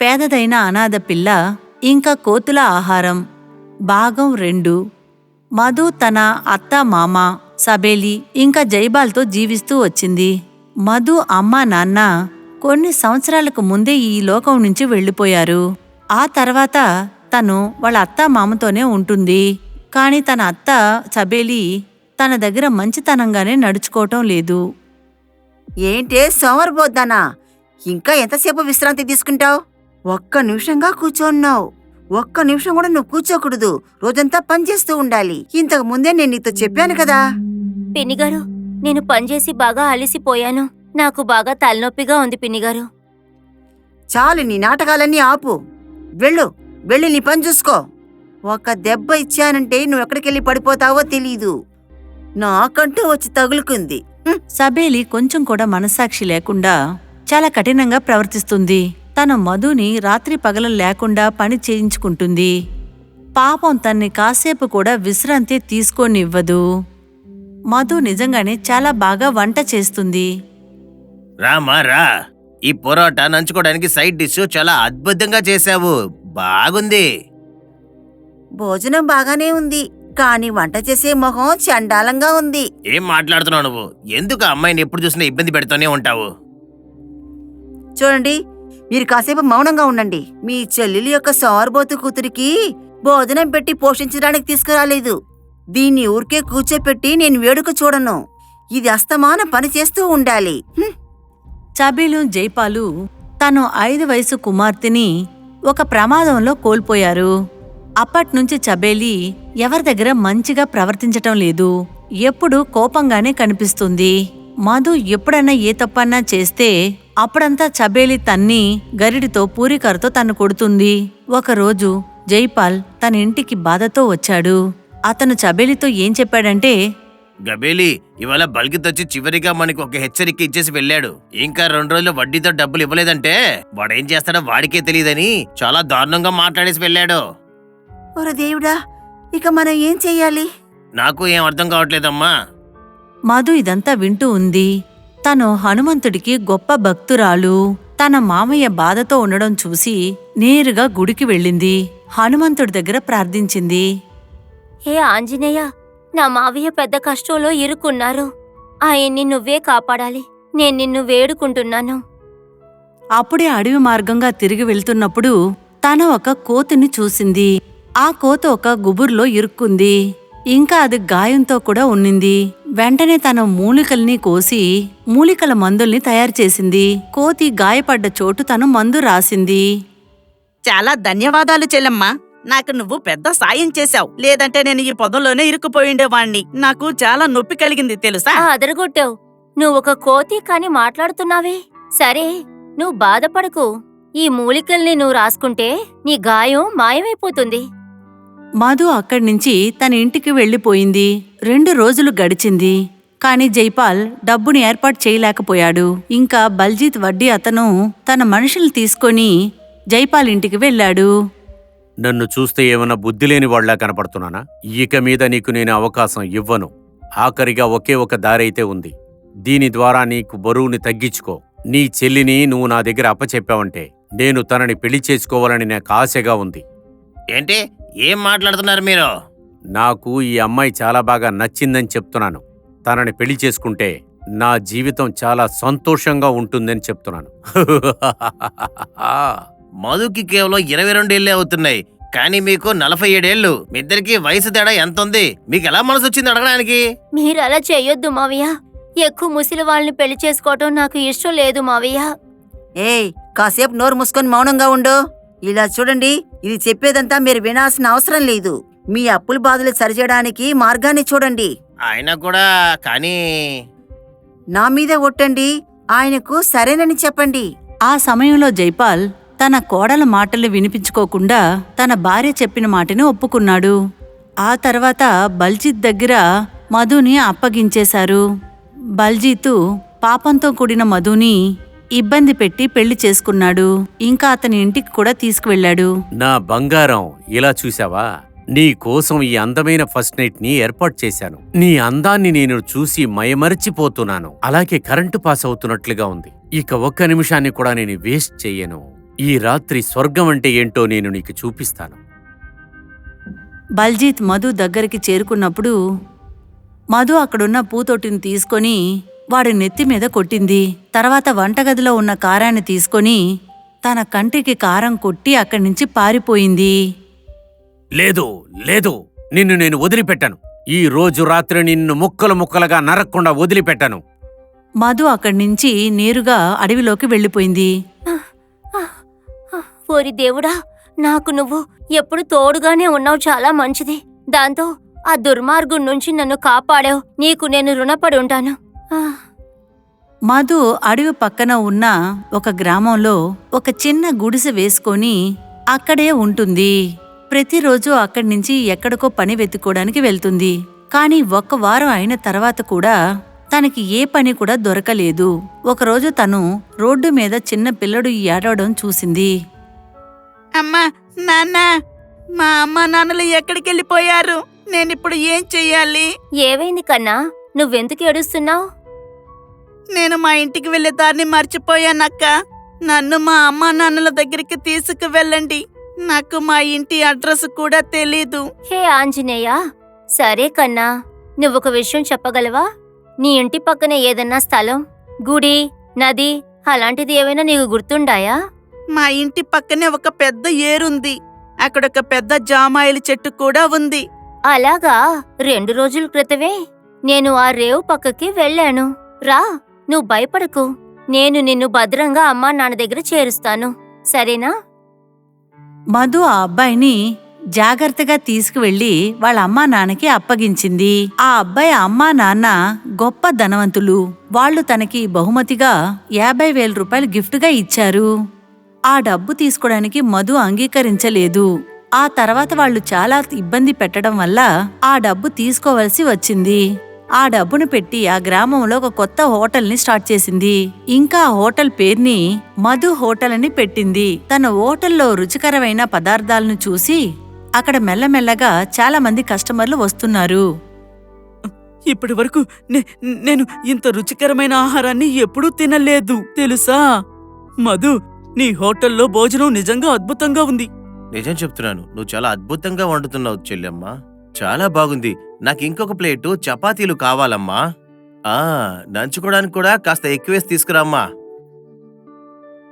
పేదదైన అనాథ పిల్ల ఇంకా కోతుల ఆహారం. భాగం రెండు. మధు తన అత్త మామ సబేలి ఇంకా జైబాల్తో జీవిస్తూ వచ్చింది. మధు అమ్మ నాన్న కొన్ని సంవత్సరాలకు ముందే ఈ లోకం నుంచి వెళ్ళిపోయారు. ఆ తర్వాత తను వాళ్ళ అత్త మామతోనే ఉంటుంది. కానీ తన అత్త సబేలి తన దగ్గర మంచితనంగానే నడుచుకోవటం లేదు. ఏంటే సోమరిపోద్దానా? ఇంకా ఎంతసేపు విశ్రాంతి తీసుకుంటావు? ఒక్క నిమిషంగా కూర్చోన్నావు. ఒక్క నిమిషం కూడా నువ్వు కూర్చోకూడదు. రోజంతా పనిచేస్తూ ఉండాలి. ఇంతకు ముందే నేను నీతో చెప్పాను కదా. పిన్నిగారు నేను పనిచేసి బాగా అలసిపోయాను. నాకు బాగా తలనొప్పిగా ఉంది పిన్నిగారు. చాలు నీ నాటకాలన్నీ ఆపు. వెళ్ళు. వెళ్ళి నీ పని చూసుకో. ఒక దెబ్బ ఇచ్చానంటే నువ్వు ఎక్కడికెళ్ళి పడిపోతావో తెలీదు. నాకంటూ వచ్చి తగులుకుంది. సబేలి కొంచెం కూడా మనస్సాక్షి లేకుండా చాలా కఠినంగా ప్రవర్తిస్తుంది. తన మధుని రాత్రి పగల లేకుండా పని చేయించుకుంటుంది. పాపం తన్ని కాసేపు కూడా విశ్రాంతి తీసుకోనివ్వదు. మధు నిజంగానే చాలా బాగా వంట చేస్తుంది. రామా రా. ఈ పొరోటా నంచుకోవడానికి సైడ్ డిష్ చాలా అద్భుతంగా చేశావు. బాగుంది. భోజనం బాగానే ఉంది. కానీ వంట చేసే మొహం చండాలంగా ఉంది. ఏం మాట్లాడుతున్నావు నువ్వు? ఎందుకు ఆ అమ్మాయిని ఎప్పుడు చూసినా ఇబ్బంది పెడుతూనే ఉంటావు? చూడండి మీరు కాసేపు మౌనంగా ఉండండి. మీ చెల్లెలి యొక్క సోరబోతు కూతురికి భోజనం పెట్టి పోషించడానికి తీసుకురాలేదు. దీన్ని ఊరికే కూర్చోపెట్టి నేను వేడుక చూడను. ఇది అస్తమాన పని చేస్తూ ఉండాలి. చబీలు జైపాలు తను ఐదు వయసు కుమార్తెని ఒక ప్రమాదంలో కోల్పోయారు. అప్పట్నుంచి చబేలి ఎవరి దగ్గర మంచిగా ప్రవర్తించటం లేదు. ఎప్పుడూ కోపంగానే కనిపిస్తుంది. మధు ఎప్పుడైనా ఏ తప్పన్నా చేస్తే అప్పుడంతా చబేలి తన్ని గరిడితో పూరికరతో తను కొడుతుంది. ఒకరోజు జైపాల్ తన ఇంటికి బాధతో వచ్చాడు. అతను చబేలితో ఏం చెప్పాడంటే గబేలి ఇవాళ బల్కిత్ చివరిగా మనకి ఒక హెచ్చరిక ఇచ్చేసి వెళ్ళాడు. ఇంకా రెండు రోజులు వడ్డీతో డబ్బులు ఇవ్వలేదంటే వాడేం చేస్తాడో వాడికే తెలియదని చాలా దారుణంగా మాట్లాడేసి వెళ్ళాడు. ఓర దేవుడా ఇక మనం ఏం చెయ్యాలి? నాకు ఏం అర్థం కావట్లేదమ్మా. మధు ఇదంతా వింటూ ఉంది. తను హనుమంతుడికి గొప్ప భక్తురాలు. తన మామయ్య బాధతో ఉండడం చూసి నేరుగా గుడికి వెళ్ళింది. హనుమంతుడి దగ్గర ప్రార్థించింది. హే ఆంజనేయ నా మావయ్య పెద్ద కష్టంలో ఇరుక్కున్నారు. ఆయన్ని నువ్వే కాపాడాలి. నేను నిన్ను వేడుకుంటున్నాను. అప్పుడే అడవి మార్గంగా తిరిగి వెళ్తున్నప్పుడు తన ఒక కోతిని చూసింది. ఆ కోత ఒక గుబుర్లో ఇరుక్కుంది. ఇంకా అది గాయంతో కూడా ఉన్నింది. వెంటనే తన మూలికల్ని కోసి మూలికల మందుల్ని తయారు చేసింది. కోతి గాయపడ్డ చోటు తను మందు రాసింది. చాలా ధన్యవాదాలు చెల్లమ్మా. నాకు నువ్వు పెద్ద సాయం చేశావు. లేదంటే నేను ఈ పొదంలోనే ఇరుక్కుపోయిండేవాణ్ణి. నాకు చాలా నొప్పి కలిగింది తెలుసా? ఆ అదరగొట్టావు. నువ్వు ఒక కోతి కాని మాట్లాడుతున్నావే. సరే నువ్వు బాధపడకు. ఈ మూలికల్ని నువ్వు రాసుకుంటే నీ గాయం మాయమైపోతుంది. మధు అక్కడి నుంచి తన ఇంటికి వెళ్ళిపోయింది. రెండు రోజులు గడిచింది. కాని జైపాల్ డబ్బుని ఏర్పాటు చేయలేకపోయాడు. ఇంకా బల్జీత్ వడ్డీ అతను తన మనుషులు తీసుకొని జైపాల్ ఇంటికి వెళ్ళాడు. నన్ను చూస్తే ఏమైనా బుద్ధి లేని వాళ్ళ కనపడుతున్నానా? ఇక మీద నీకు నేను అవకాశం ఇవ్వను. ఆఖరిగా ఒకే ఒక దారైతే ఉంది. దీని ద్వారా నీకు బరువుని తగ్గించుకో. నీ చెల్లిని నువ్వు నా దగ్గర అప్పచెప్పావంటే నేను తనని పెళ్ళి చేసుకోవాలని నాకు ఆశగా ఉంది. ఏంటి? ఏం మాట్లాడుతున్నారు మీరు? నాకు ఈ అమ్మాయి చాలా బాగా నచ్చిందని చెప్తున్నాను. తనని పెళ్ళి చేసుకుంటే నా జీవితం చాలా సంతోషంగా ఉంటుందని చెప్తున్నాను. మధుకి కేవలం ఇరవై రెండేళ్ళే అవుతున్నాయి. కానీ మీకు నలభై ఏడేళ్ళు మీ ఇద్దరికి వయసు తేడా ఎంత ఉంది మీకు ఎలా మనసు వచ్చింది అడగడానికి? మీరు అలా చేయొద్దు మావయ్య. ఎక్కువ ముసిలి వాళ్ళని పెళ్ళి చేసుకోవటం నాకు ఇష్టం లేదు మావయ్య. ఏయ్ కాసేపు నోరు మూసుకొని మౌనంగా ఉండు. ఇలా చూడండి ఇది చెప్పేదంతా మీరు వినాల్సిన అవసరం లేదు. మీ అప్పుల బాధలు సరిచేయడానికి మార్గాన్ని చూడండి. ఆయన కూడా కానీ నా మీద ఒట్టండి ఆయనకు సరేనని చెప్పండి. ఆ సమయంలో జైపాల్ తన కోడల మాటలు వినిపించుకోకుండా తన భార్య చెప్పిన మాటని ఒప్పుకున్నాడు. ఆ తర్వాత బల్జీత్ దగ్గర మధుని అప్పగించేశారు. బల్జీతు పాపంతో కూడిన మధుని ఇబ్బంది పెట్టి పెళ్ళి చేసుకున్నాడు. ఇంకా అతని ఇంటికి కూడా తీసుకువెళ్ళాడు. నా బంగారం ఇలా చూసావా నీ కోసం ఈ అందమైన ఫస్ట్ నైట్ని ఏర్పాటు చేశాను. నీ అందాన్ని నేను చూసి మయమరిచిపోతున్నాను అలాగే కరెంటు పాస్ అవుతున్నట్లుగా ఉంది. ఇక ఒక్క నిమిషాన్ని కూడా నేను వేస్ట్ చెయ్యను. ఈ రాత్రి స్వర్గం అంటే ఏంటో నేను నీకు చూపిస్తాను. బల్జీత్ మధు దగ్గరికి చేరుకున్నప్పుడు మధు అక్కడున్న పూతొట్టిని తీసుకొని వాడి నెత్తి మీద కొట్టింది. తర్వాత వంటగదిలో ఉన్న కారాన్ని తీసుకొని తన కంటికి కారం కొట్టి అక్కడి నుంచి పారిపోయింది. లేదు లేదు నిన్ను నేను వదిలిపెట్టాను. ఈ రోజు రాత్రి నిన్ను ముక్కలు ముక్కలుగా నరక్కుండా వదిలిపెట్టాను. మధు అక్కడి నుంచి నేరుగా అడవిలోకి వెళ్ళిపోయింది. ఓరి దేవుడా నాకు నువ్వు ఎప్పుడు తోడుగానే ఉన్నావు చాలా మంచిది. దాంతో ఆ దుర్మార్గం నుంచి నన్ను కాపాడావు. నీకు నేను రుణపడి ఉంటాను. మధు అడవి పక్కన ఉన్న ఒక గ్రామంలో ఒక చిన్న గుడిసె వేసుకొని అక్కడే ఉంటుంది. ప్రతిరోజు అక్కడి నుంచి ఎక్కడికో పని వెతుక్కోవడానికి వెళ్తుంది. కానీ ఒక్క వారం అయిన తర్వాత కూడా తనకి ఏ పని కూడా దొరకలేదు. ఒకరోజు తను రోడ్డు మీద చిన్న పిల్లడు ఏడవడం చూసింది. అమ్మా నాన్న మా అమ్మ నాన్నలు ఎక్కడికి వెళ్ళిపోయారు? నేనిప్పుడు ఏం చెయ్యాలి? ఏవైంది కన్నా? నువ్వెందుకు ఏడుస్తున్నావు? నేను మా ఇంటికి వెళ్ళే దారిని మర్చిపోయానక్క. నన్ను మా అమ్మా నాన్నల దగ్గరికి తీసుకువెళ్ళండి. నాకు మా ఇంటి అడ్రస్ కూడా తెలీదు. హే ఆంజనేయ సరే కన్నా నువ్వొక విషయం చెప్పగలవా? నీ ఇంటి పక్కన ఏదన్నా స్థలం గుడి నది అలాంటిది ఏమైనా నీకు గుర్తుండాయా? మా ఇంటి పక్కనే ఒక పెద్ద ఏరుంది. అక్కడొక పెద్ద జామాయిల చెట్టు కూడా ఉంది. అలాగా? రెండు రోజుల క్రితమే నేను ఆ రేవు పక్కకి వెళ్ళాను. రా. నువ్వు భయపడకు. నేను నిన్ను భద్రంగా అమ్మా నాన్న దగ్గర చేరుస్తాను. సరేనా? మధు ఆ అబ్బాయిని జాగ్రత్తగా తీసుకువెళ్ళి వాళ్ళ అమ్మా నాన్నకి అప్పగించింది. ఆ అబ్బాయి అమ్మా నాన్న గొప్ప ధనవంతులు. వాళ్ళు తనకి బహుమతిగా యాభై వేల రూపాయలు గిఫ్ట్గా ఇచ్చారు. ఆ డబ్బు తీసుకోవడానికి మధు అంగీకరించలేదు. ఆ తర్వాత వాళ్ళు చాలా ఇబ్బంది పెట్టడం వల్ల ఆ డబ్బు తీసుకోవలసి వచ్చింది. ఆ డబ్బును పెట్టి ఆ గ్రామంలో ఒక కొత్త హోటల్ని స్టార్ట్ చేసింది. ఇంకా ఆ హోటల్ పేరుని మధు హోటల్ అని పెట్టింది. తన హోటల్లో రుచికరమైన పదార్థాలను చూసి అక్కడ మెల్లమెల్లగా చాలా మంది కస్టమర్లు వస్తున్నారు. ఇప్పటి వరకు నేను ఇంత రుచికరమైన ఆహారాన్ని ఎప్పుడూ తినలేదు తెలుసా? మధు నీ హోటల్లో భోజనం నిజంగా అద్భుతంగా ఉంది. నిజం చెప్తున్నాను. నువ్వు చాలా అద్భుతంగా వండుతున్నావు చెల్లెమ్మ. చాలా బాగుంది. నాకు ఇంకొక ప్లేటు చపాతీలు కావాలమ్మా. ఆ నంచుకోవడానికి కూడా కాస్త ఎక్కువేసి తీసుకురామ్మా.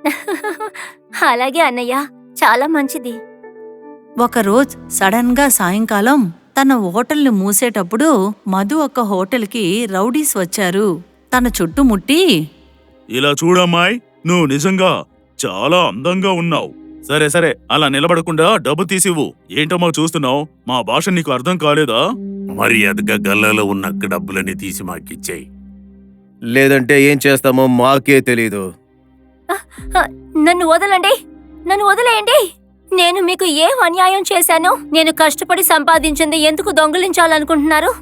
అలాగే అన్నయ్య చాలా మంచిది. ఒకరోజు సడన్గా సాయంకాలం తన హోటల్ని మూసేటప్పుడు మధు ఒక హోటల్కి రౌడీస్ వచ్చారు. తన చుట్టుముట్టి ఇలా చూడమ్మాయ్ నువ్వు నిజంగా చాలా అందంగా ఉన్నావు. సరే సరే అలా నిలబడకుండా డబ్బు తీసివ్వు. ఏంటమ్మా చూస్తున్నావు. మా భాష నీకు అర్థం కాలేదా? మర్యాదగా గల్లలో ఉన్న డబ్బులని తీసి మాకిచ్చేయి. లేదంటే ఏం చేస్తామో మాకే తెలీదు. నన్ను వదలండి. నన్ను వదిలేయండి. నేను మీకు ఏం అన్యాయం చేశాను నేను కష్టపడి సంపాదించింది ఎందుకు దొంగిలించాలనుకుంటున్నారు?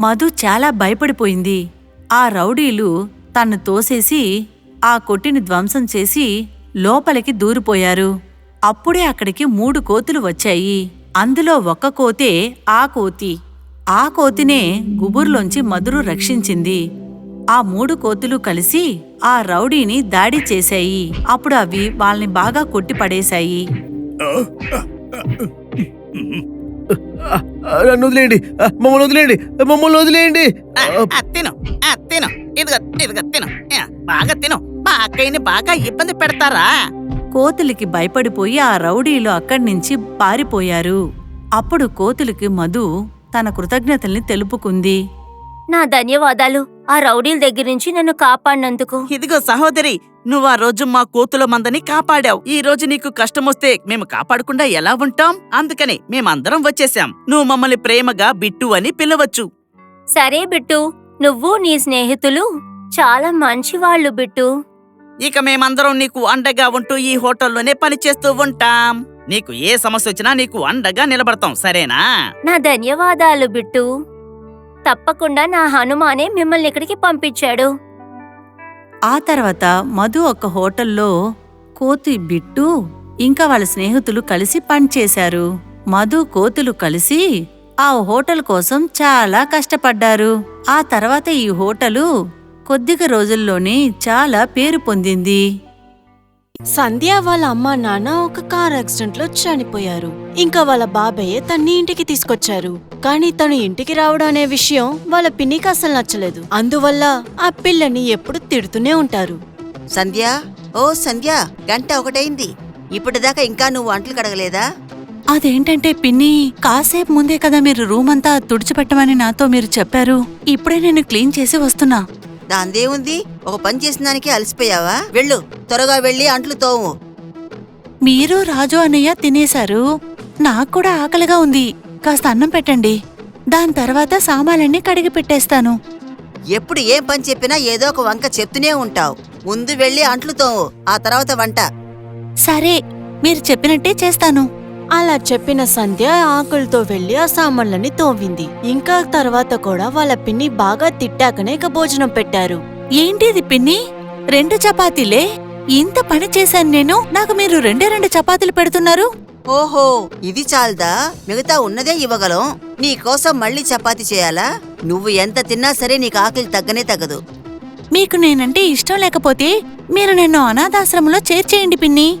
మధు చాలా భయపడిపోయింది. ఆ రౌడీలు తన్ను తోసేసి ఆ కొట్టిని ధ్వంసం చేసి లోపలికి దూరిపోయారు. అప్పుడే అక్కడికి మూడు కోతులు వచ్చాయి. అందులో ఒక్క కోతే ఆ కోతి. ఆ కోతినే గుబుర్లోంచి మధురు రక్షించింది. ఆ మూడు కోతులు కలిసి ఆ రౌడీని దాడి చేశాయి. అప్పుడు అవి వాళ్ళని బాగా కొట్టి పడేశాయి నన్ను వదిలేయండి. మమ్మల్ని వదిలేయండి. మమ్మల్ని వదిలేయండి. ఆ, ఆ, తిను. ఆ, తిను. ఇదిగో ఇదిగో తిను. ఆ, బాగా తిను. మా అక్కయ్యని బాగా ఇబ్బంది పెడతారా? కోతులకి భయపడిపోయి ఆ రౌడీలు అక్కడి నుంచి పారిపోయారు. అప్పుడు కోతులకి మధు తన కృతజ్ఞతల్ని తెలుపుకుంది. నా ధన్యవాదాలు. ఆ రౌడీల దగ్గర నుంచి నన్ను కాపాడినందుకు. ఇదిగో సహోదరి నువ్వు ఆ రోజు మా కోతుల మందని కాపాడావు. ఈ రోజు నీకు కష్టమొస్తే మేము కాపాడకుండా ఎలా ఉంటాం? అందుకని మేమందరం వచ్చేసాం నువ్వు మమ్మల్ని ప్రేమగా బిట్టు అని పిలవచ్చు. సరే బిట్టు నువ్వు నీ స్నేహితులు చాలా మంచివాళ్ళు బిట్టు. ఇక మేమందరం నీకు అండగా ఉంటూ ఈ హోటల్లోనే పనిచేస్తూ ఉంటాం. నీకు ఏ సమస్య వచ్చినా నీకు అండగా నిలబడతాం సరేనా? నా ధన్యవాదాలు బిట్టు. తప్పకుండా నా హనుమానే మిమ్మల్ని ఇక్కడికి పంపించాడు. ఆ తర్వాత మధు ఒక హోటల్లో కోతి బిట్టు ఇంకా వాళ్ళ స్నేహితులు కలిసి పనిచేశారు మధు కోతులు కలిసి ఆ హోటల్ కోసం చాలా కష్టపడ్డారు. ఆ తర్వాత ఈ హోటలు కొద్దిగా రోజుల్లోనే చాలా పేరు పొందింది. సంధ్య వాళ్ళ అమ్మ నాన్న ఒక కార్ యాక్సిడెంట్లో చనిపోయారు. ఇంకా వాళ్ళ బాబాయ్ తన్ని ఇంటికి తీసుకొచ్చారు. కానీ తను ఇంటికి రావడం అనే విషయం వాళ్ళ పిన్నికి అసలు నచ్చలేదు. అందువల్ల ఆ పిల్లని ఎప్పుడు తిడుతూనే ఉంటారు. సంధ్య ఓ సంధ్య గంట ఒకటైంది. ఇప్పటిదాకా ఇంకా నువ్వు అంట్లు కడగలేదా? అదేంటంటే పిన్ని కాసేపు ముందే కదా మీరు రూమ్ అంతా తుడిచిపెట్టమని నాతో మీరు చెప్పారు. ఇప్పుడే నేను క్లీన్ చేసి వస్తున్నా. దాందేముంది ఒక పని చేసిన దానికి అలసిపోయావా? వెళ్ళు. త్వరగా వెళ్ళి అంట్లు తోము. మీరు రాజు అన్నయ్య తినేశారు. నాకు కూడా ఆకలిగా ఉంది. కాస్త అన్నం పెట్టండి. దాని తర్వాత సామాన్లన్నీ కడిగి పెట్టేస్తాను. ఎప్పుడు ఏం పని చెప్పినా ఏదో ఒక వంక చెప్తూనే ఉంటావు. ముందు వెళ్ళి అంట్లు తోము. ఆ తర్వాత వంట. సరే మీరు చెప్పినట్టే చేస్తాను. అలా చెప్పిన సంధ్య ఆకులతో వెళ్ళి ఆ సామాన్లని తోవింది. ఇంకా తర్వాత కూడా వాళ్ళ పిన్ని బాగా తిట్టాకనే ఇక భోజనం పెట్టారు. ఏంటిది పిన్ని? రెండు చపాతీలే? ఇంత పని చేశాను నేను నాకు మీరు రెండే రెండు చపాతీలు పెడుతున్నారు? ఓహో ఇది చాలదా? మిగతా ఉన్నదే ఇవ్వగలం. నీకోసం మళ్ళీ చపాతి చేయాలా? నువ్వు ఎంత తిన్నా సరే నీకు ఆకలి తగ్గనే తగ్గదు. మీకు నేనంటే ఇష్టం లేకపోతే మీరు నన్ను అనాథాశ్రమంలో చేర్చేయండి పిన్ని.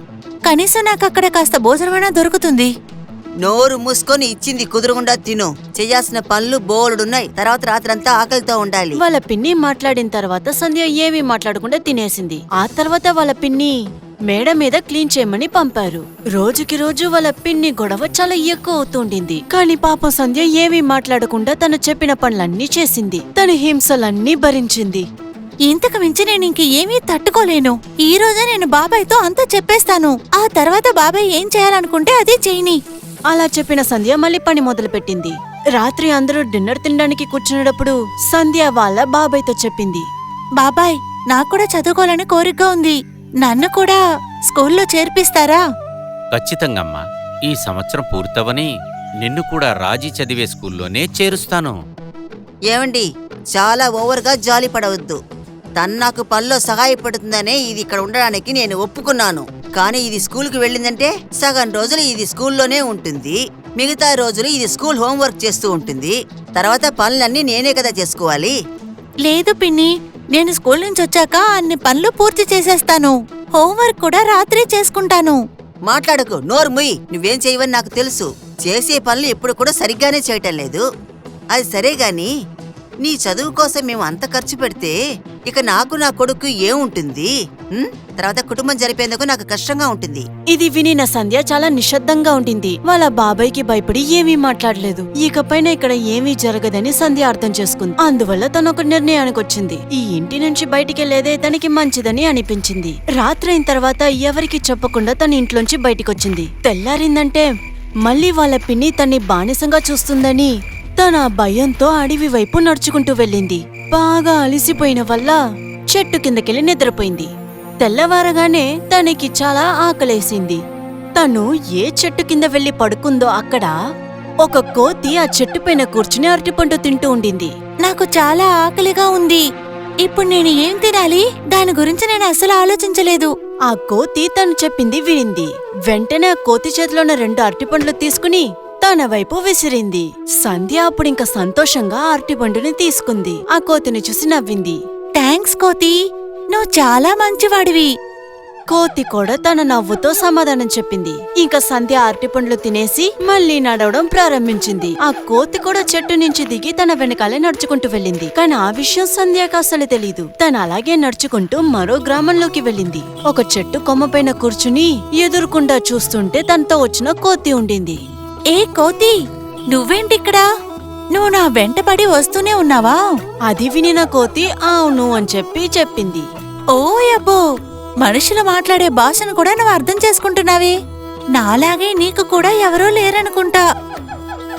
కనీసం నాకు అక్కడ కాస్త భోజనమైనా దొరుకుతుంది. నోరు మూసుకొని ఇచ్చింది కుదురుగుండా తిను. చెయ్యాల్సిన పనులు బోలెడున్నాయి. తర్వాత రాత్రంతా ఆకలితో ఉండాలి. వాళ్ళ పిన్ని మాట్లాడిన తర్వాత సంధ్య ఏమీ మాట్లాడకుండా తినేసింది. ఆ తర్వాత వాళ్ళ పిన్ని మేడ మీద క్లీన్ చేయమని పంపారు. రోజుకి రోజు వాళ్ళ పిన్ని గొడవ చాలా ఎక్కువ అవుతుండింది. కానీ పాపం సంధ్య ఏమీ మాట్లాడకుండా తను చెప్పిన పనులన్నీ చేసింది. తన హింసలన్నీ భరించింది. ఇంతకు మించి నేను ఇంక ఏమీ తట్టుకోలేను. ఈ రోజే నేను బాబాయ్తో అంతా చెప్పేస్తాను. ఆ తర్వాత బాబాయ్ ఏం చేయాలనుకుంటే అదే చేయని. అలా చెప్పిన సంధ్య మళ్ళీ పని మొదలుపెట్టింది. రాత్రి అందరూ డిన్నర్ తినడానికి కూర్చునేటప్పుడు సంధ్య వాళ్ళ బాబాయ్తో చెప్పింది. బాబాయ్ నాకు కూడా చదువుకోవాలని కోరికగా ఉంది. నన్ను కూడా స్కూల్లో చేర్పిస్తారా? ఖచ్చితంగమ్మా. ఈ సంవత్సరం పూర్తవని నిన్ను కూడా రాజీ చదివే స్కూల్లోనే చేరుస్తాను. ఏమండి చాలా ఓవర్గా జాలి పడవద్దు తను నాకు పనిలో సహాయపడుతుందనే ఇది ఇక్కడ ఉండడానికి నేను ఒప్పుకున్నాను. కానీ ఇది స్కూల్కి వెళ్ళిందంటే సగం రోజులు ఇది స్కూల్లోనే ఉంటుంది. మిగతా రోజులు ఇది స్కూల్ హోంవర్క్ చేస్తూ ఉంటుంది. తర్వాత పనులన్నీ నేనే కదా చేసుకోవాలి. లేదు పిన్ని నేను స్కూల్ నుంచి వచ్చాక అన్ని పనులు పూర్తి చేసేస్తాను. హోంవర్క్ కూడా రాత్రి చేసుకుంటాను. మాట్లాడకు నోరు ముయ్. నువ్వేం చేయవని నాకు తెలుసు. చేసే పనులు ఎప్పుడు కూడా సరిగ్గానే చేయటం లేదు. అది సరే గాని నీ చదువు కోసం మేము అంత ఖర్చు పెడితే ఇక నాకు నా కొడుకు ఏముంటుంది? తర్వాత కుటుంబం జరిపేందుకు నాకు కష్టంగా ఉంటుంది. ఇది విని నా సంధ్య చాలా నిశ్శబ్దంగా ఉండింది. వాళ్ళ బాబాయ్కి భయపడి ఏమీ మాట్లాడలేదు. ఇకపైన ఇక్కడ ఏమీ జరగదని సంధ్య అర్థం చేసుకుంది. అందువల్ల తను ఒక నిర్ణయానికి వచ్చింది. ఈ ఇంటి నుంచి బయటికెళ్ళేదే తనకి మంచిదని అనిపించింది. రాత్రి అయిన తర్వాత ఎవరికి చెప్పకుండా తన ఇంట్లోంచి బయటికొచ్చింది. తెల్లారిందంటే మళ్ళీ వాళ్ళ పిన్ని తన్ని బానిసంగా చూస్తుందని తన భయంతో అడవి వైపు నడుచుకుంటూ వెళ్ళింది. బాగా అలిసిపోయిన వల్ల చెట్టు కిందకెళ్ళి నిద్రపోయింది. తెల్లవారగానే తనకి చాలా ఆకలేసింది. తను ఏ చెట్టు కింద వెళ్ళి పడుకుందో అక్కడ ఒక కోతి ఆ చెట్టు పైన కూర్చుని అరటిపండు తింటూ ఉండింది. నాకు చాలా ఆకలిగా ఉంది. ఇప్పుడు నేను ఏం తినాలి? దాని గురించి నేను అసలు ఆలోచించలేదు. ఆ కోతి తను చెప్పింది వినింది. వెంటనే ఆ కోతి చేతిలోన రెండు అరటిపండ్లు తీసుకుని తన వైపు విసిరింది. సంధ్య అప్పుడింక సంతోషంగా అరటిపండుని తీసుకుంది. ఆ కోతిని చూసి నవ్వింది. థ్యాంక్స్ కోతి నువ్వు చాలా మంచివాడివి. కోతి కూడా తన నవ్వుతో సమాధానం చెప్పింది. ఇంకా సంధ్య అరటిపండ్లు తినేసి మళ్ళీ నడవడం ప్రారంభించింది. ఆ కోతి కూడా చెట్టు నుంచి దిగి తన వెనకాలే నడుచుకుంటూ వెళ్ళింది. కానీ ఆ విషయం సంధ్యకు అసలు తెలీదు. తను అలాగే నడుచుకుంటూ మరో గ్రామంలోకి వెళ్ళింది. ఒక చెట్టు కొమ్మపైన కూర్చుని ఎదురుకుండా చూస్తుంటే తనతో వచ్చిన కోతి ఉండింది. ఏ కోతి? నువ్వేంటిక్కడా? నువ్వు నా వెంటపడి వస్తూనే ఉన్నావా? అది వినిన కోతి అవును అని చెప్పి చెప్పింది. ఓ అబ్బో! మనుషులు మాట్లాడే భాషను కూడా నువ్వు అర్థం చేసుకుంటున్నావే. నాలాగే నీకు కూడా ఎవరూ లేరనుకుంటా.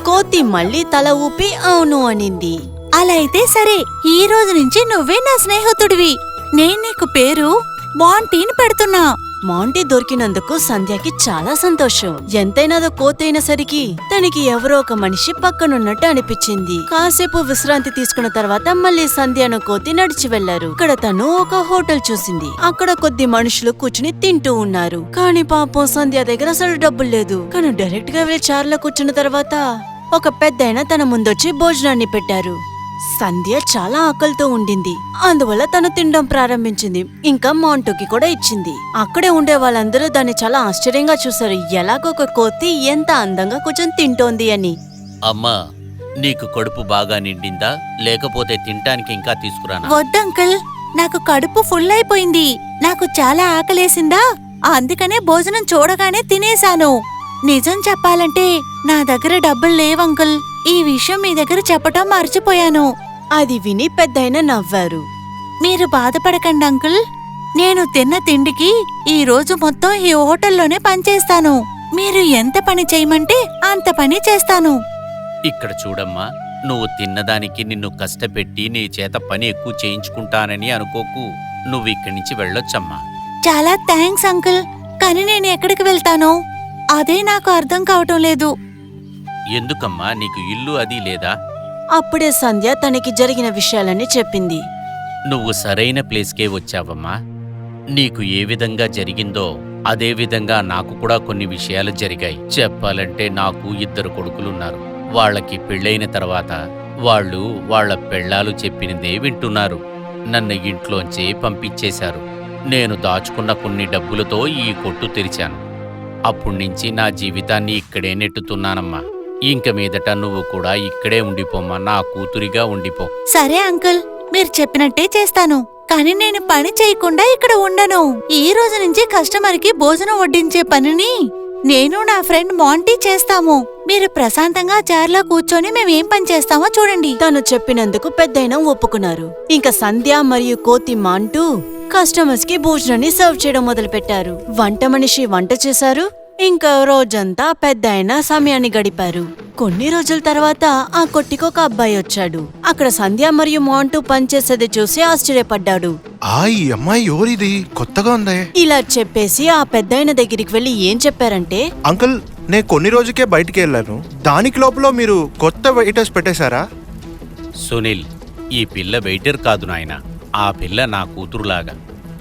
కోతి మళ్ళీ తల ఊపి అవును అనింది. అలా అయితే సరే ఈ రోజు నుంచి నువ్వే నా స్నేహితుడివి. నేను నీకు పేరు మాంటీని పెడుతున్నా. మాంటీ దొరికినందుకు సంధ్యకి చాలా సంతోషం. ఎంతైనాదో కోతైన సరికి తనకి ఎవరో ఒక మనిషి పక్కనున్నట్టు అనిపించింది. కాసేపు విశ్రాంతి తీసుకున్న తర్వాత మళ్ళీ సంధ్యను కోతి నడిచి వెళ్ళారు ఇక్కడ తను ఒక హోటల్ చూసింది. అక్కడ కొద్ది మనుషులు కూర్చుని తింటూ ఉన్నారు. కానీ పాపం సంధ్య దగ్గర అసలు డబ్బులు లేదు. కానీ డైరెక్ట్గా వెళ్ళి చార్లో కూర్చున్న తర్వాత ఒక పెద్ద తన ముందొచ్చి భోజనాన్ని పెట్టారు. సంధ్య చాలా ఆకలితో ఉండింది. అందువల్ల తను తినడం ప్రారంభించింది. ఇంకా మాంటోకి కూడా ఇచ్చింది. అక్కడే ఉండే వాళ్ళందరూ దాన్ని చాలా ఆశ్చర్యంగా చూశారు. ఎలాగో ఒక కోతి ఎంత అందంగా కూర్చొని తింటోంది అని. అమ్మా నీకు కడుపు బాగా నిండిందా? లేకపోతే తినటానికి ఇంకా తీసుకురానా? వద్దంకుల్ నాకు కడుపు ఫుల్ అయిపోయింది. నాకు చాలా ఆకలేసిందా? అందుకనే భోజనం చూడగానే తినేశాను. నిజం చెప్పాలంటే నా దగ్గర డబ్బులు లేవంకుల్ ఈ విషయం మీ దగ్గర చెప్పటం మర్చిపోయాను. అది విని పెద్దాయన నవ్వారు. మీరు బాధపడకండి అంకుల్. నేను తిన్న తిండికి ఈ రోజు మొత్తం ఈ హోటల్లోనే పనిచేస్తాను. మీరు ఎంత పని చేయమంటే అంత పని చేస్తాను. ఇక్కడ చూడమ్మా నువ్వు తిన్నదానికి నిన్ను కష్టపెట్టి నీ చేత పని ఎక్కువ చేయించుకుంటానని అనుకోకు. నువ్వు ఇక్కడి నుంచి వెళ్ళొచ్చమ్మా. చాలా థ్యాంక్స్ అంకుల్. కానీ నేను ఎక్కడికి వెళ్తాను? అదే నాకు అర్థం కావటం లేదు. ఎందుకమ్మా నీకు ఇల్లు అది లేదా? అప్పుడే సంధ్య తనకి జరిగిన విషయాలన్నీ చెప్పింది. నువ్వు సరైన ప్లేస్కే వచ్చావమ్మా. నీకు ఏ విధంగా జరిగిందో అదే విధంగా నాకు కూడా కొన్ని విషయాలు జరిగాయి. చెప్పాలంటే నాకు ఇద్దరు కొడుకులున్నారు. వాళ్ళకి పెళ్ళైన తర్వాత వాళ్ళు వాళ్ళ పెళ్ళాలు చెప్పినదే వింటున్నారు. నన్ను ఇంట్లోంచే పంపించేశారు. నేను దాచుకున్న కొన్ని డబ్బులతో ఈ కొట్టు తెరిచాను. అప్పుడ్నుంచి నా జీవితాన్ని ఇక్కడే నెట్టుతున్నానమ్మా. ఇంక మీదట నువ్వు కూడా ఇక్కడే ఉండిపోమ్మా నా కూతురిగా ఉండిపో. సరే అంకుల్ మీరు చెప్పినట్టే చేస్తాను. కానీ నేను పని చేయకుండా ఇక్కడ ఉండను. ఈ రోజు నుంచి కస్టమర్కి భోజనం వడ్డించే పనిని నేను నా ఫ్రెండ్ మాంటీ చేస్తాము. మీరు ప్రశాంతంగా జార్లో కూర్చొని మేమేం పని చేస్తామో చూడండి. తను చెప్పినందుకు పెద్దయిన ఒప్పుకున్నారు. ఇంకా సంధ్య మరియు కోతి మాంటూ కస్టమర్స్కి భోజనాన్ని సర్వ్ చేయడం మొదలుపెట్టారు. వంట మనిషి వంట చేశారు. ఇంకా రోజంతా పెద్ద సమయాన్ని గడిపారు. కొన్ని రోజుల తర్వాత ఆ కొట్టికి ఒక అబ్బాయి వచ్చాడు. అక్కడ సంధ్య మరియు మాంటూ పనిచేసేది చూసి ఆశ్చర్యపడ్డాడు. ఆ ఈ అమ్మాయి ఎవరిది? కొత్తగా ఉందే. ఇలా చెప్పేసి ఆ పెద్దాయన దగ్గరికి వెళ్ళి ఏం చెప్పారంటే అంకుల్ నేను కొన్ని రోజుకే బయటికి వెళ్ళాను. దానికి లోపల మీరు కొత్త వెయిటర్స్ పెట్టేశారా? సునీల్ ఈ పిల్ల వెయిటర్ కాదు నాయనా. ఆ పిల్ల నా కూతురులాగా.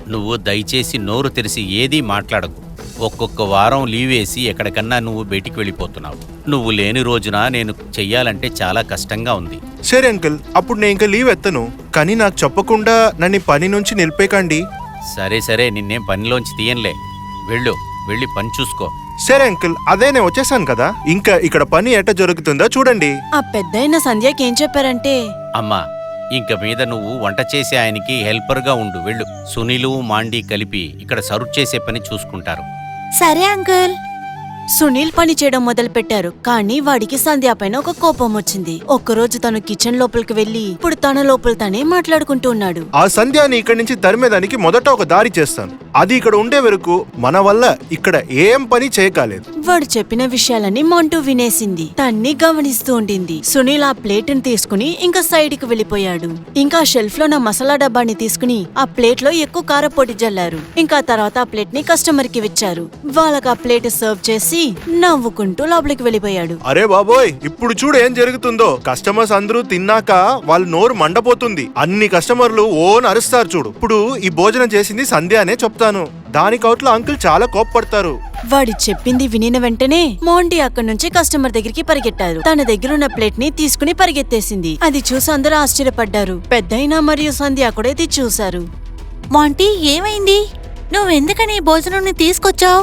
నువ్వు దయచేసి నోరు తెరిసి ఏదీ మాట్లాడకు. ఒక్కొక్క వారం లీవ్ వేసి ఎక్కడికన్నా నువ్వు బయటికి వెళ్ళిపోతున్నావు. నువ్వు లేని రోజున నేను చెయ్యాలంటే చాలా కష్టంగా ఉంది. సరే అంకుల్ అప్పుడు నేను ఇంకా లీవ్ ఎత్తను. కానీ నాకు చెప్పకుండా నన్ను పని నుంచి నిలిపేకండి సరే సరే నిన్నేం పనిలోంచి తీయనులే. వెళ్ళు వెళ్ళి పని చూసుకో. సరే అంకుల్ అదే నేను వచ్చేసాను కదా. ఇంకా ఇక్కడ పని ఎట్ట జరుగుతుందో చూడండి. ఆ పెద్దాయన సంధ్యకి ఏం చెప్పారంటే? అమ్మా ఇంక మీద నువ్వు వంట చేసే ఆయనకి హెల్పర్గా ఉండు వెళ్ళు. సునీలు మాండి కలిపి ఇక్కడ సర్వ్ చేసే పని చూసుకుంటారు. సరే అంకుల్. సునీల్ పని చేయడం మొదలు పెట్టారు కానీ వాడికి సంధ్య పైన ఒక కోపం వచ్చింది. ఒక్కరోజు తను కిచెన్ లోపలికి వెళ్ళి ఇప్పుడు తన లోపల తనే మాట్లాడుకుంటూ ఉన్నాడు. ఆ సంధ్యాని ఇక్కడి నుంచి తరిమేదానికి మొదట ఒక దారి చేస్తాను. అది ఇక్కడ ఉండే వరకు మన వల్ల ఇక్కడ ఏం పని చేయకాలేదు. వాడు చెప్పిన విషయాలన్నీ మంటూ వినేసింది. తన్ని గమనిస్తూ ఉండింది. సునీల్ ఆ ప్లేట్ని తీసుకుని ఇంకా సైడ్కి వెళ్ళిపోయాడు. ఇంకా షెల్ఫ్లో నా మసాలా డబ్బాని తీసుకుని ఆ ప్లేట్లో ఎక్కువ కారపొడి జల్లారు. ఇంకా తర్వాత ఆ ప్లేట్ని కస్టమర్కి ఇచ్చారు వాళ్ళకి ఆ ప్లేట్ సర్వ్ చేసి నవ్వుకుంటూ లోపలికి వెళ్ళిపోయాడు. అరే బాబోయ్ ఇప్పుడు చూడు ఏం జరుగుతుందో. కస్టమర్స్ అందరూ తిన్నాక వాళ్ళ నోరు మండపోతుంది. అన్ని కస్టమర్లు ఓన్ అరుస్తారు చూడు. ఇప్పుడు ఈ భోజనం చేసింది సంధ్య అనే చెప్తాను. దానికి అవుట్ల అంకుల్ చాలా కోప్పడతారు. వాడి చెప్పింది వినిన వెంటనే మోంటీ అక్కడి నుంచి కస్టమర్ దగ్గరికి పరిగెట్టారు తన దగ్గర ఉన్న ప్లేట్ని తీసుకుని పరిగెత్తేసింది. అది చూసి అందరూ ఆశ్చర్యపడ్డారు. పెద్దయినా మరియు సంధ్య కూడా ఇది చూశారు. మాంటీ ఏమైంది? నువ్వెందుకని ఈ భోజనం తీసుకొచ్చావు?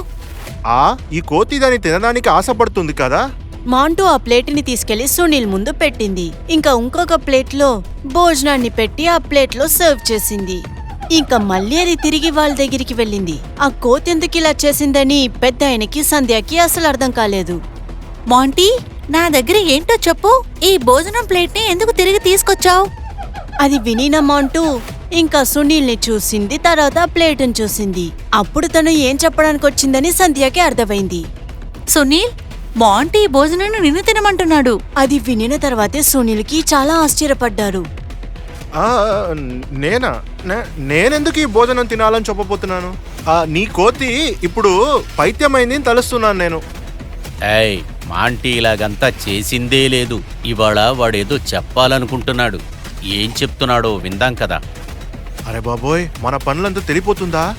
ఆ ఈ కోతి దాన్ని తినడానికి ఆశపడుతుంది కదా? మాంటూ ఆ ప్లేట్ని తీసుకెళ్ళి సునీల్ ముందు పెట్టింది. ఇంకా ఇంకొక ప్లేట్లో భోజనాన్ని పెట్టి ఆ ప్లేట్లో సర్వ్ చేసింది. ఇంకా మళ్ళీ అది తిరిగి వాళ్ళ దగ్గరికి వెళ్ళింది. ఆ కోతి ఎందుకు ఇలా చేసిందని పెద్ద ఆయనకి సంధ్యకి అసలు అర్థం కాలేదు. మాంటీ నా దగ్గర ఏంటో చెప్పు. ఈ భోజనం ప్లేట్ని ఎందుకు తిరిగి తీసుకొచ్చావు? అది వినిన మాంటూ ఇంకా సునీల్ని చూసింది తర్వాత ప్లేట్ని చూసింది. అప్పుడు తను ఏం చెప్పడానికి వచ్చిందని సంధ్యకి అర్థమైంది. సునీల్ మాంటీ భోజనాన్ని నిన్ను తినమంటున్నాడు. అది వినిన తర్వాతే సునీల్కి చాలా ఆశ్చర్యపడ్డారు. నేనా? నేనెందుకు ఈ భోజనం తినాలని చెప్పబోతున్నాను? నీ కోతి ఇప్పుడు పైత్యమైంది తలుస్తున్నాను నేను. ఏయ్ మాంటీ ఇలాగంతా చేసిందే లేదు. ఇవాళ వాడేదో చెప్పాలనుకుంటున్నాడు. ఏం చెప్తున్నాడో విందాం కదా. అరే బాబోయ్ మన పనులంతా తెలిపోతుందా?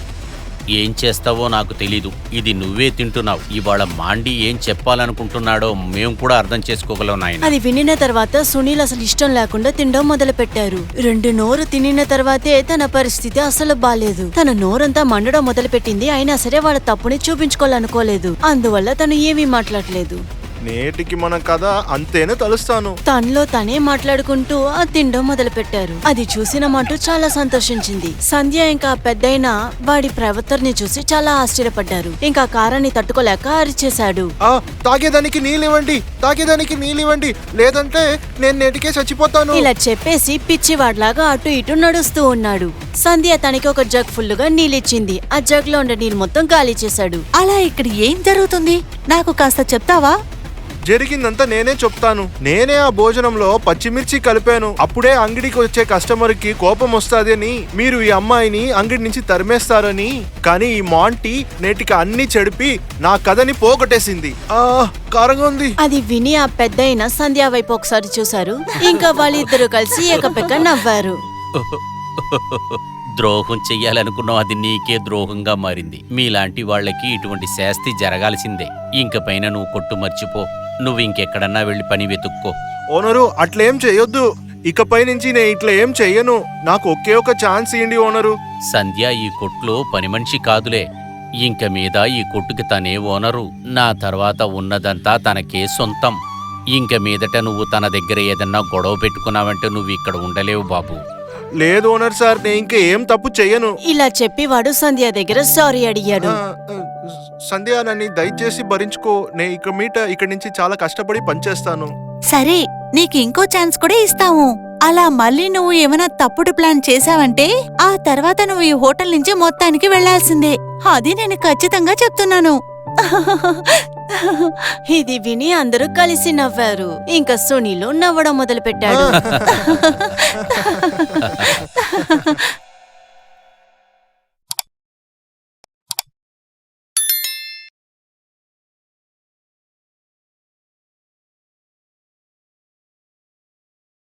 ఏం చేస్తావో నాకు తెలీదు. ఇది నువ్వే తింటున్నావు. ఇవాళ మాండి ఏం చెప్పాలనుకుంటున్నాడో మేము కూడా అర్థం చేసుకోగలం నాయన. అది వినిన తర్వాత సునీల్ అసలు ఇష్టం లేకుండా తినడం మొదలు పెట్టారు రెండు నోరు తినిన తర్వాతే తన పరిస్థితి అసలు బాలేదు. తన నోరంతా మండడం మొదలు పెట్టింది అయినా సరే వాళ్ళ తప్పుని చూపించుకోవాలనుకోలేదు. అందువల్ల తను ఏమీ మాట్లాడలేదు. నేటికి మన కథ అంతేనే తలుస్తాను. తనలో తనే మాట్లాడుకుంటూ ఆ తినడం మొదలు పెట్టారు అది చూసిన మంటూ చాలా సంతోషించింది. సంధ్య ఇంకా పెద్దయిన వాడి ప్రవర్తనని చూసి చాలా ఆశ్చర్యపడ్డారు. ఇంకా కారాన్ని తట్టుకోలేక అరిచేశాడు. ఆ తాగేదానికి నీళ్ళివ్వండి తాగేదానికి నీళ్ళివ్వండి. లేదంటే నేను నేటికే చచ్చిపోతాను. ఇలా చెప్పేసి పిచ్చివాడ్లాగా అటు ఇటు నడుస్తూ ఉన్నాడు. సంధ్య తనకి ఒక జగ్ ఫుల్లుగా నీళ్ళిచ్చింది. ఆ జగ్లో ఉండే నీళ్ళు మొత్తం గాలి చేశాడు. అలా ఇక్కడ ఏం జరుగుతుంది? నాకు కాస్త చెప్తావా? జరిగిందంతా నేనే చెప్తాను. నేనే ఆ భోజనంలో పచ్చిమిర్చి కలిపాను. అప్పుడే అంగడికి వచ్చే కస్టమర్కి కోపం వస్తాదని మీరు ఈ అమ్మాయిని అంగడి నుంచి తరిమేస్తారని. కానీ ఈ మాంటీ నేటికి అన్ని చెడిపి నా కథని పోగొట్టేసింది. ఆ కారంగా ఉంది. అది విని ఆ పెద్దయిన సంధ్య వైపు ఒకసారి చూశారు. ఇంకా వాళ్ళిద్దరూ కలిసి ఏకపెక్క నవ్వారు. ద్రోహం చెయ్యాలనుకున్నావు అది నీకే ద్రోహంగా మారింది. మీలాంటి వాళ్ళకి ఇటువంటి శాస్తి జరగాల్సిందే. ఇంక పైన నువ్వు కొట్టు మర్చిపో నువ్వు ఇంకెక్కడన్నా వెళ్ళి పని వెతుక్కో. ఓనరు అట్లేం చేయొద్దు. ఇకపై నుంచి నేను ఇట్లా ఏం చెయ్యను. నాకు ఒకే ఒక ఛాన్స్ ఇవ్వండి ఓనరు. సంధ్య ఈ కొట్లో పని మనిషి కాదులే. ఇంక మీద ఈ కొట్టుకి తనే ఓనరు. నా తర్వాత ఉన్నదంతా తనకే సొంతం. ఇంక మీదట నువ్వు తన దగ్గర ఏదన్నా గొడవ పెట్టుకున్నావంటే నువ్వు ఇక్కడ ఉండలేవు బాబు. లేదు ఓనర్ సార్ నేను ఇంకా ఏం తప్పు చెయ్యను. ఇలా చెప్పి వాడు సంధ్య దగ్గర సారీ అడిగాడు. సంధ్య నన్ను దయచేసి భరించుకో. నేను ఇక మీట ఇక్కడి నుంచి చాలా కష్టపడి పనిచేస్తాను. సరే నీకు ఇంకో ఛాన్స్ కూడా ఇస్తాము. అలా మళ్ళీ నువ్వు ఏమైనా తప్పుడు ప్లాన్ చేశావంటే ఆ తర్వాత నువ్వు ఈ హోటల్ నుంచి మొత్తానికి వెళ్ళాల్సిందే అది నేను ఖచ్చితంగా చెప్తున్నాను. ఇది విని అందరూ కలిసి నవ్వారు. ఇంకా సునీలు నవ్వడం మొదలు పెట్టాడు